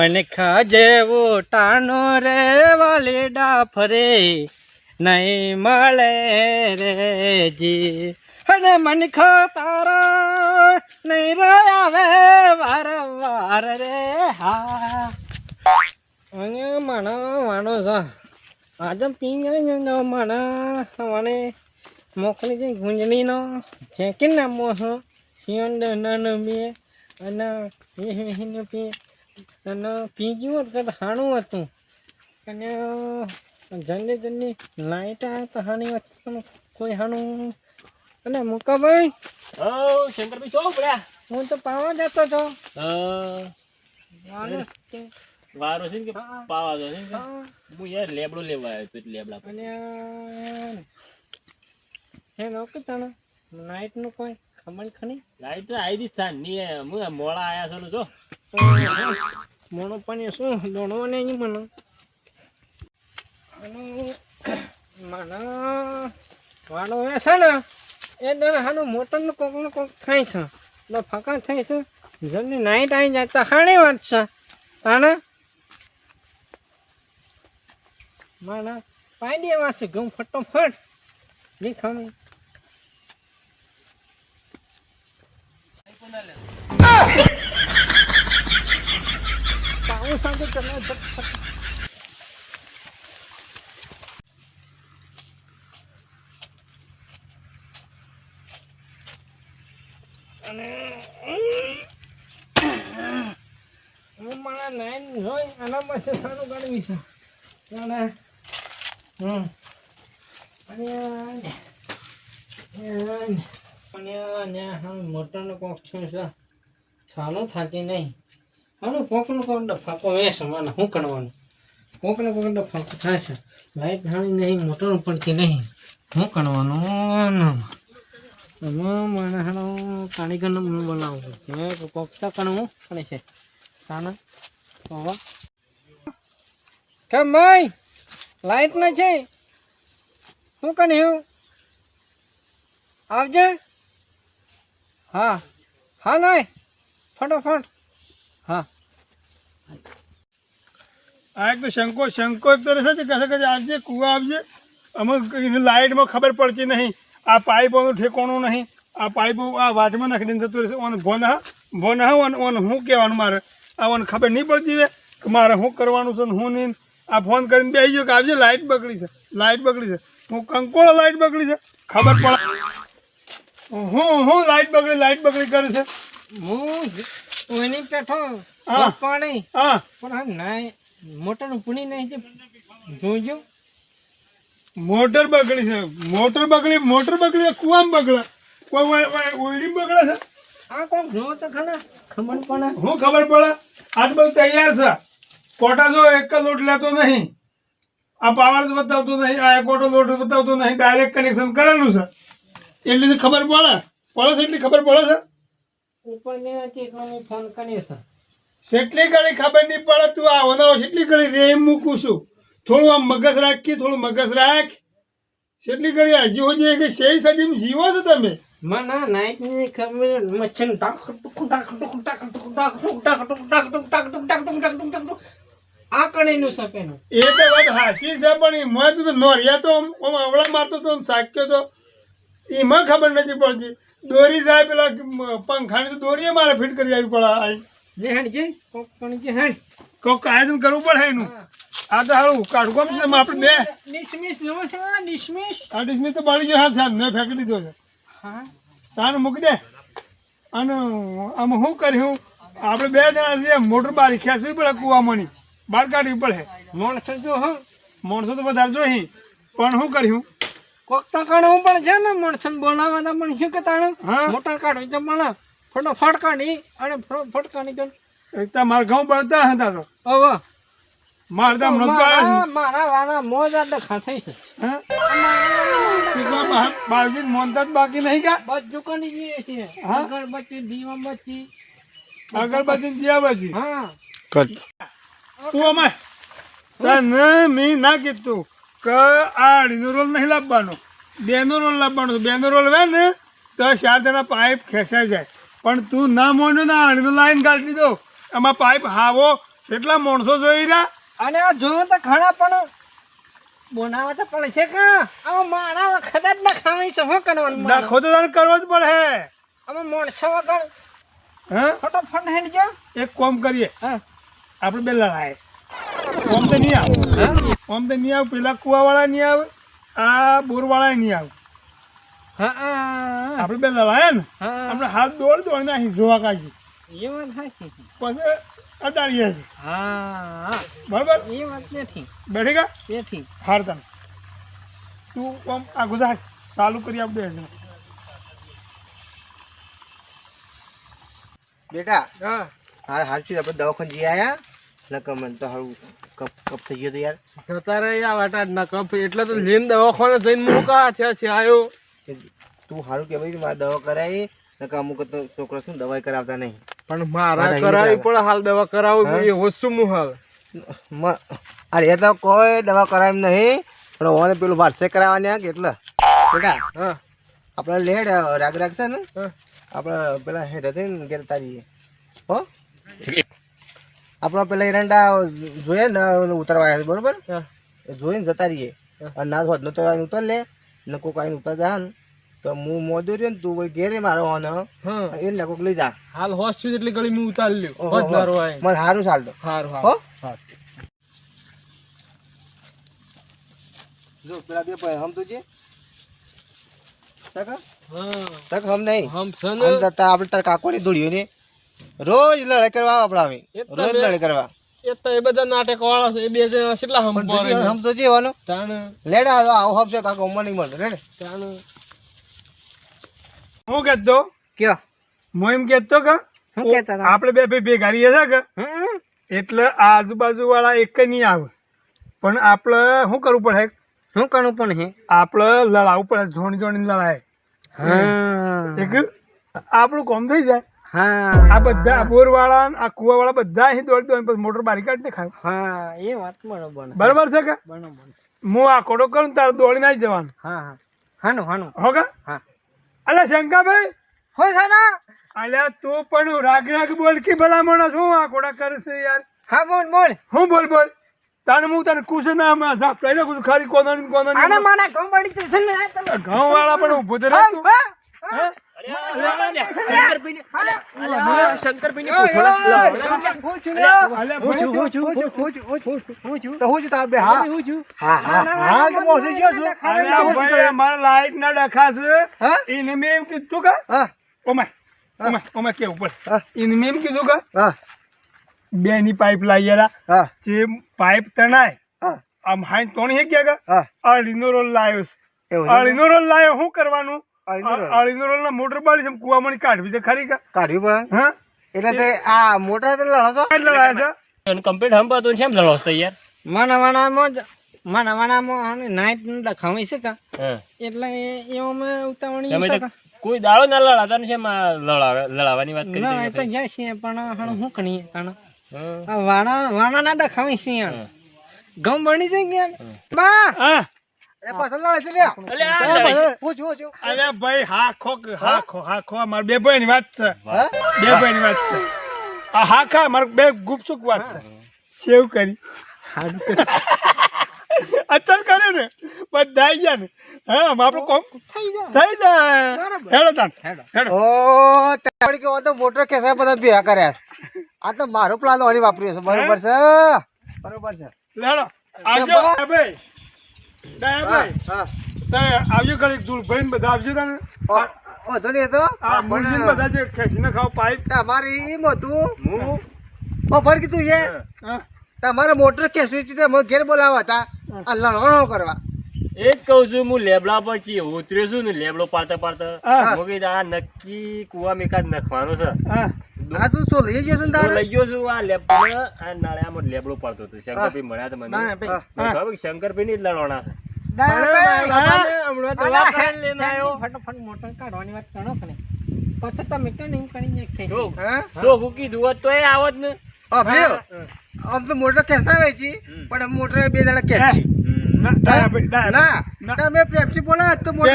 મને જેવું ટાનો રે વાલીડા ફરે, નહીં મળે રે જી. અને મન તારા નહીં રે આવે વારંવાર રે હા. અને મને માનો છે આજે પી જાય ને મને મોકલી છે ગુંજણીનો કે ના મોહ સિયંડ નાનો બે અને હિને પી અને પીજ્યું હતું કદાચ હાણું હતું. અને જલ્દી જલ્દી લાઈટ આવે તો હાણી વચ્ચે કોઈ હાણું અને મુકાભાઈ હો શંકરભાઈ છો પડ્યા હું તો પાવા જતો છો છે. વારો છે ને કે પાવા જો છે? હા. યાર લેબડો લેવા આવ્યો તો એટલે લેબડા. અને હે લોકો તને નાઈટનું કોઈ ખમણ ખની લાઈટ તો આવી દી સાંજની હું મોળા મોડા આયા છો જો. મોણો પણ શું દોણો ને નહીં મને? મને વાળો એ છે ને, એ દર હાનું મોટરનું કોક ને કોક થાય છે. એટલે ફાંકા થાય છે. જલ્દી નાઈટ આવી જાય તો હાણી વાત છે. તાણે? મારા પાડી છે ઘઉં ફટોફટ. નહીં ફટ અને હું મારા નાઈન જોઈ આનામાં છે સારું ગણવી છે અને હમ અને અને અને હા કોક છે છાનું થાકી નહીં. હાલો કોકનો કોક ફાંકો વેસ મને શું કરવાનું? કોકનો કોક ફાંકો થાય છે. લાઈટ હાણી નહીં મોટર પડતી નહીં. શું કરવાનું? હાલો, કારીગરને મને બનાવું છે. કોક તો કણવું પડે છે. કાના બાબા કેમ ભાઈ? લાઈટ ન છે શું કર્યું? આવજે. હા હા નહીં ફટોફટ. હા. આ એક તો શંકો શંકો એક તો છે કહે છે કે આવજે કૂવા આવજે. અમુક લાઇટમાં ખબર પડતી નહીં. આ પાઇપોનું ઠેકોણું નહીં. આ પાઇપો આ વાટમાં નાખીને જતું રહેશે. ઓન ભોન હા ભોન હા ઓન ઓન શું કહેવાનું મારે? આ ઓન ખબર નહીં પડતી હોય કે મારે શું કરવાનું છે હું નહીં. આ ફોન કરીને બેસી ગયો કે આવજે લાઇટ બગડી છે. લાઇટ બગડી છે. હું કંકોળો લાઇટ બગડી છે. ખબર પડે હું હું લાઇટ બગડી લાઇટ બગડી કરે છે. હું એની પેઠો હા. પાણી. હા. પણ હા નાય મોટર પૂણી નહીં જોજો. મોટર બગડી છે. મોટર બગડી મોટર બગડી કુવામ બગડે. કોઈ ઓઈડી બગડે છે? આ કોણ જો તો ખરા? ખબર પડે. હું ખબર પડે? આજ બધું તૈયાર છે. કોટા જો એક જ લોટ લેતો નહીં. આ પાવર જ બતાવતો નહીં. આ કોટો લોટ બતાવતો નહીં. ડાયરેક્ટ કનેક્શન કરેલું છે. એટલી ખબર પડે? પડે છે એટલી ખબર પડે છે? મેં ફોન કર્યો છે કેટલી ખબર નહીં પડે તું આ ઓનાવો કેટલી રે એમ મૂકું છું થોડું આમ મગજ રાખી થોડું મગજ રાખ કેટલી ઘડી હજી હોજી કે શેઈ સદીમાં જીવો છો તમે મને નાઈટની ખબર મચ્છર ટાક ટુક ટાક ટુક ટાક ટુક ટાક ટુક ટાક ટુક ટાક ટુક ટાક ટુક ટાક ટુક ટાક ટુક ટાક ટુક. આ કણીનું છે એ તો વાત હાચી છે પણ મોય તું નોરિયા તો આમ- આમ આવડા મારતો તો સાક્યો તો એમાં ખબર નથી પડતી દોરી જાય પેલા પંખાની તો દોરીએ મારે ફિટ કરી આવી પડે આ. જે હેડ જે કોક પણ જે હેડ કોઈક આયોજન કરવું પડે એનું. આ તો હારું કાઢું કોમ છે આપણે બે. છે ડિસમિસ આ નિશમિશ તો બળી ગયો હાથ સાથ મેં ફેંકી દીધો છે. હા. તાને મૂકી દે. અને આમ શું કર્યું આપણે બે જણા છીએ મોટર બારી ખેંચવી પડે કૂવામાંની. બહાર કાઢવી પડે. માણસો જો હા. માણસો તો વધારે જોઈ. પણ શું કર્યું કોક તાણ હું પણ છે ને માણસન બોલાવવાના પણ શું કે તાણ? મોટર કાઢો તો પણ થોડો ફટકાની અને ફટકાણી તો એકતા માર ઘઉં બળતા હતા તો. હવે મારતા મૃતકા મારા વાના મોજ આ ડખા થઈ છે. બાવજી મોનતા બાકી નહીં કા? બસ દુકાની છે છીએ. અગરબત્તી દીવા બચી અગરબત્તી દીવા બચી હા. કટ. તું અમાર તને મી ના કીધું. કે આ અઢીનો રોલ નહીં લાવવાનો. બેનો રોલ લાવવાનો. બેનો રોલ વે ને તો ચાર જણા પાઇપ ખેંચાઈ જાય. પણ તું ના મોન્યો ના અઢીનો લાઈન કાઢી દીધો. એમાં પાઇપ હાવો. એટલા માણસો જોઈ રહ્યા. અને આ જોયું તો ઘણા પણ બોનાવા તો પણ છે કે? આમાં માણા વખત જ ના ખાવી છે શું કરવાનું નાખો તો તને કરવો જ પડે. આમાં માણસો વગર હા? ફટોફટ હેન્ડ જો એક કોમ કરીએ. હા. આપણે બે લડાય. કોમ તો નહીં આવે. ઓમ તો નહીં આવે પેલા કુવાવાળા નહીં આવે આ બોરવાળા નહીં આવે. હા હા આપણે બે લડાય ને હા આપણે હાથ દોડ દોડ ને અહીં જોવા કાઢીએ. એ વાત સાચી. પછી અડાડીએ છીએ. હા હા. બરાબર? એ વાત બેઠી. બેઠી કા? બેઠી. હાર તને. તું આમ આ ગુજરાત ચાલુ કરી આપ દે બેટા હા. હાલ હાલ શું આપણે દવાખાને જઈ આયા. નકર મને તો હારું કપ કપ થઈ ગયો તો યાર જતા રહે વાટા ન કપ. એટલે તો લીન દવાખાને જઈને મૂકા છે તું હારું કે ભાઈ મારે દવા કરાવી નકર અમુક તો છોકરા શું દવાઈ કરાવતા નહીં. પણ મારા કરાવી પણ હાલ દવા કરાવું હું? હાલ. અરે એ તો કોઈ દવા કરાવી નહીં પણ ઓને પેલું વારસે કરાવવાની આ એટલે. બેટા હા. આપણે લેડ રાગ રાખશે ને. આપણે પેલા હેઠ હતી ને ઘેર તારી હો? આપણે પેલા એરંડા જોઈએ ને ઉતરવા આવ્યા બરોબર? જોઈને જતા રહીએ. અને ના હોત તો આઈને ઉતર લે ને કોક આઈને ઉતર જા ને. તો હું મોદું રહ્યો ને તું કોઈ ઘેરે મારો હોને એ ને કોક લઈ જા. હાલ હોસ્પિટલ એટલી ગળી હું ઉતારી લ્યો. મારો આય. મને સારું ચાલતો હારું હો? જો પેલા બે ભાઈ હમ તુજે તક હા. તક હમ નહીં. હમ સન તો તાર આપણે તાર કાકોની દોડ્યો ને. રોજ લડાઈ કરવા અમે. રોજ બે- લડાઈ કરવા. એ તો એ બધા નાટક વાળા છે એ બે જણા કેટલા હમ તો જેવાનું તાણ લેડા આવો આવો હમ છે કાકો ઉમર નહીં મળતો લેડ તાણ હું કહેતો? કયો? હું એમ કહેતો કે હું કહેતા હતા આપણે બે ભાઈ ભેગા રહીએ છે કે? એટલે આજુબાજુ વાળા એક નહીં આવે. પણ આપણે શું કરવું પડે? શું કરવું પણ હે? આપણે લડાવવું પડે જોણ જોણી લડાય. હા. એક આપણું કોમ થઈ જાય. હા. આ બધા આ બોર વાળા આ કુવા વાળા બધા અહીં દોડી દોડી પછી મોટર બારી કાઢી ખાય. હા એ વાત બરોબર. બરાબર છે કે? હું આ કોડો કરું તારે દોડીને આવી જવાનું. હા હા. હાનું હાનું. હો કા? હા. અલે શંકાભાઈ? હો સાના. અલ્યા તું પણ રાગ રાગ બોલ કે ભલા ભલામણ શું આ કોડા કરે છે યાર. હા બોલ બોલ. હું બોલ બોલ. તાને હું તને કુશ ના માં ઝાપ પહેલા કુશ ખાલી કોનાની કોનાની કોનો આને મારા કંપડી તો છે ને ઘઉં વાળા પણ ઊભો રહે તું હે? અલ્યા ભાઈ, હું છું તો હું છું તાર બે હા હું છું હા હા હા તો પહોંચી ગયો છું અલ્યા ભાઈ, અમારા લાઈટ ના ડખા એને મેં એમ કીધું કે ઓમાય ઓમાય ઓમાય કેવું પડે એને મેં એમ કીધું કે બે ની પાઇપ હા જે પાઇપ તણાય હા આમ હાઈ તો હે ગયા હા અળીનો રોલ લાવ્યો છે એવું રોલ લાવ્યો શું કરવાનું અળીનો રોલ? અળીનો રોલ ના મોટર બાળી છે કુવામાં કાઢવી છે ખરી કા? કાઢ્યું હા? એટલે તે આ મોટા તો લડો છો? એટલે છે. અને કમ્પ્લીટ હમ પાતું શેમ લડો છો યાર માના વાણામાં જ માના વાણામાં નાઈટ લખાવી છે કા? એટલે એવો મેં ઉતાવળી તમે છે તો કા? કોઈ દાડો ના લડાતા ને શેમ આ લડાવવાની વાત કરી ના તો જાય છે પણ હણ શું કણીએ કારણ આ વાણા વાણા ના દખાવી છે ગમ બની જાય ગયા બા! હા એ પાછળ લડે છે લ્યા. અલ્યા, આ હા, લડાઈ. પાછળ. પૂછ, પૂછ, પૂછ. અલ્યા ભાઈ હા ખો હા ખો હા ખો મારા બે ભાઈ ની વાત છે. હા? બે ભાઈ ની વાત છે. આ હા ખા મારે બે ગુપચુક વાત છે. સેવ કરી. અચલ કરે ને બધા ગયા ને. હા આપણું કોમ થઈ જાય. થઈ જાય. હેડો તાન હેડો. ઓ તે વળી તો મોટર કેસા બધા ભેગા કર્યા આ તો મારો પ્લાન ઓની વાપર્યો છે. બરોબર છે. બરોબર છે. લેડો આવજો. ભાઈ. ડાયા હા ભાઈ હા. તમે આવજો ઘડી દૂરભાઈ ને બધા આવજો તને. ઓ, નહીં તો. આ મુરજી બધા જે ખેંચીને ખાવ પાઇપ. તમારી હતું. હું? ઓ છે. તમારે મોટર ખેંચવી હતી તમે ઘેર બોલાવા હતા. આ લડવાનો કરવા. એ જ કહું છું હું લેબડા પર છીએ ઉતર્યો છું ને લેબડો પાડતા પાડતા. હું. આ નક્કી કુવા મેકાદ નખવાનો છે. હા. આ તું શું લઈ જશે ને તારે? લઈ ગયો છું આ લેબડો આ નાળિયામાં લેબડો પાડતો હતો. શંકરભાઈ મળ્યા હતા મને. ના, મને હા. ખબર શંકરભાઈ ની જ લડવાના છે. હમણાં દવા કરાવીને લઈને આવ્યો. ફટાફટ મોટર કાઢવાની વાત કરો ને. પછી તમે કેમ નહીં કરી નાખે જો હા? કીધું તો એ આવત ને. આમ તો મોટર ખેંચાવે છે પણ આમ મોટર બે દાડા ખેંચી. હમ. ના તમે પેપ્સી બોલે તો મોટર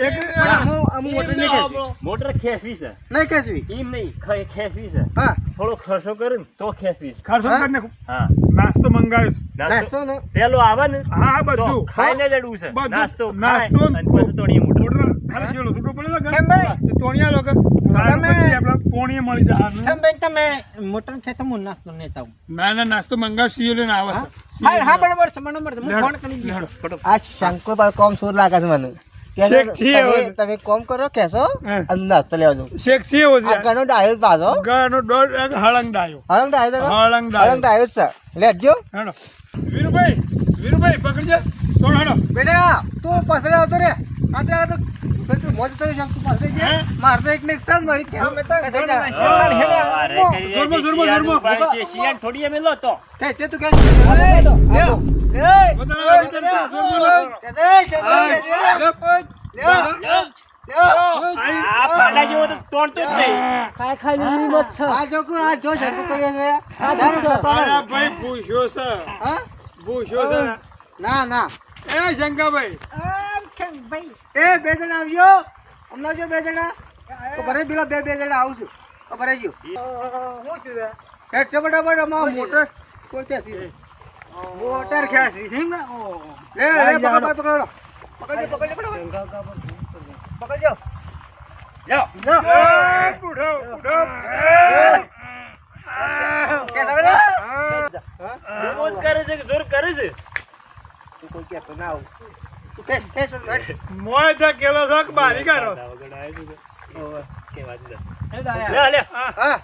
એક- પણ અમુ અમુ મોટર નહીં કહેશી મોટર ખેંચવી છે. નહીં કહેશી એમ નહીં ખેંચવી છે. હા. થોડો ખર્ચો કરે ને તો ખેંચવી. ખર્ચો કરીને હા. નાસ્તો મંગાવીશ. નાસ્તો? નો? પેલો આવે ને હા હા બધું. ખાઈને જ અડવું છે. નાસ્તો નાસ્તો અને પછી તોડીએ મોટો. મોટર ખાલી છેલો છૂટો પડેલો કે? કેમ ભાઈ? તે તોણિયા લોકો સારું પછી આપણે પોણીએ મળી જાય. કેમ ભાઈ તમે મોટર ખેંચો હું નાસ્તો નહીં તાવ ના ના નાસ્તો મંગાવ સીઓ લઈને આવે છે. હા? હા બરાબર છે બરાબર છે હું ફોન કરી દઈશ. આ શંકો પર કોમ સુર લાગે છે મને. કે શેક છે. તમે- કોમ કરો કેસો અંદાજ અને નાસ્તો શેખ જાઓ. શેક છે. એવો આ છે ઘણો ડાયો પાછો. દોઢ એક હળંગ ડાયો. હળંગ ડાયો હળંગ હળંગ ડાયો ડાયો લેજો હેડો. વીરુભાઈ વીરુભાઈ પકડજે. તોડ હેડો. બેટા તું પાછળ આવતો રે. આવતો તો તું મોજ તો તો એક ને એક મળી કે અમે તો ધર્મ ધર્મ હેડે. ધર્મો, રહ્યા છે, ધર્મો, શિયાળ ધર્મો. ઉપાડે છે, શિયાળ થોડી અમે લો તો. તે તે તું કે ના ના એ શંકાભાઈ એ બે જણા આવજો હમણાં જો બે જણા તો ભરે પેલા બે બે જણા આવશું તો ભરે ગયો એ ફટાફટ અમાર મોટર કોઈ ક્યાંથી ક્યાંથી છે એમ ને? લે લે પકડ પકડ પકડો પકડજો પકડજો ફટાફટ પકડજો એ, બુઢો બુઢો કે સગરે મોજ કરે છે કે જોર કરે છે તું કોઈ ના આવું તું કે કે શું હેડ. મોય તો કેલો છો કે બારી કાઢો ઓવે. કે વાત આયા. લે લે હા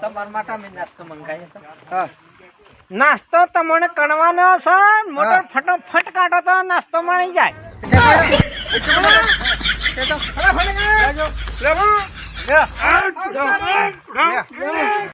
તમારા માટે અમે નાસ્તો છે હા નાસ્તો તમને કણવાનો છે. મોટર ફટોફટ કાઢો તો નાસ્તો મળી જાય. ફટાફટ.